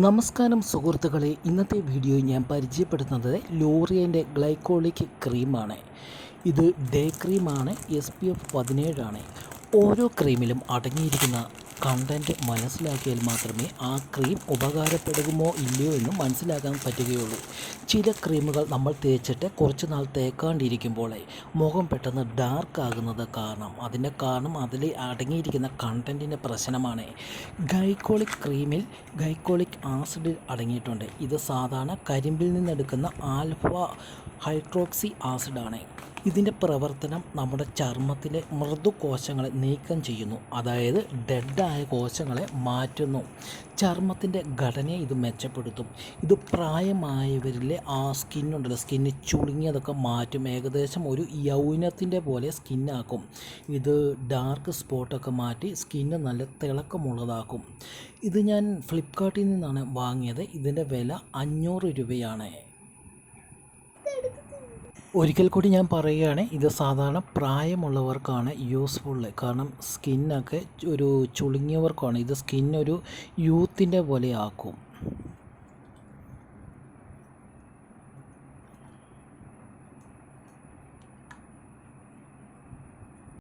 നമസ്കാരം സുഹൃത്തുക്കളെ ഇന്നത്തെ വീഡിയോ ഞാൻ പരിചയപ്പെടുത്തുന്നത് ലോറിയന്റെ ഗ്ലൈക്കോളിക് ക്രീമാണ്. ഇത് ഡേ ക്രീമാണ് എസ് പി എഫ് പതിനേഴാണ്. ഓരോ ക്രീമിലും അടങ്ങിയിരിക്കുന്ന കണ്ടന്റ് മനസ്സിലാക്കിയാൽ മാത്രമേ ആ ക്രീം ഉപകാരപ്പെടുമോ ഇല്ലയോ എന്ന് മനസ്സിലാക്കാൻ പറ്റുകയുള്ളൂ. ചില ക്രീമുകൾ നമ്മൾ തേച്ചിട്ട് കുറച്ച് നാൾ തേക്കാണ്ടിരിക്കുമ്പോൾ മുഖം പെട്ടെന്ന് ഡാർക്ക് ആകുന്നത് കാരണം അതിന്റെ കാരണം അതിൽ അടങ്ങിയിരിക്കുന്ന കണ്ടന്റിന്റെ പ്രശ്നമാണ്. ഗൈക്കോളിക് ക്രീമിൽ ഗൈക്കോളിക് ആസിഡ് അടങ്ങിയിട്ടുണ്ട്. ഇത് സാധാരണ കരിമ്പിൽ നിന്നെടുക്കുന്ന ആൽഫ ഹൈഡ്രോക്സി ആസിഡാണ് ഇതിന്റെ പ്രവർത്തനം നമ്മുടെ ചർമ്മത്തിലെ മൃദുകോശങ്ങളെ നീക്കം ചെയ്യുന്നു. അതായത് ഡെഡായ കോശങ്ങളെ മാറ്റുന്നു. ചർമ്മത്തിന്റെ ഘടനയെ ഇത് മെച്ചപ്പെടുത്തും. ഇത് പ്രായമായവരിലെ ആ സ്കിന്നുണ്ടല്ലോ സ്കിന്ന് ചുളുങ്ങിയതൊക്കെ മാറ്റും. ഏകദേശം ഒരു യൗനത്തിന്റെ പോലെ സ്കിന്നാക്കും. ഇത് ഡാർക്ക് സ്പോട്ടൊക്കെ മാറ്റി സ്കിന്ന് നല്ല തിളക്കമുള്ളതാക്കും. ഇത് ഞാൻ ഫ്ലിപ്കാർട്ടിൽ നിന്നാണ് വാങ്ങിയത്. ഇതിന്റെ വില അഞ്ഞൂറ് രൂപയാണ്. ഒരിക്കൽ കൂടി ഞാൻ പറയുകയാണ് ഇത് സാധാരണ പ്രായമുള്ളവർക്കാണ് യൂസ്ഫുൾ കാരണം സ്കിന്നൊക്കെ ഒരു ചുളുങ്ങിയവർക്കാണ്. ഇത് സ്കിന്നൊരു യൂത്തിന്റെ പോലെ ആക്കും.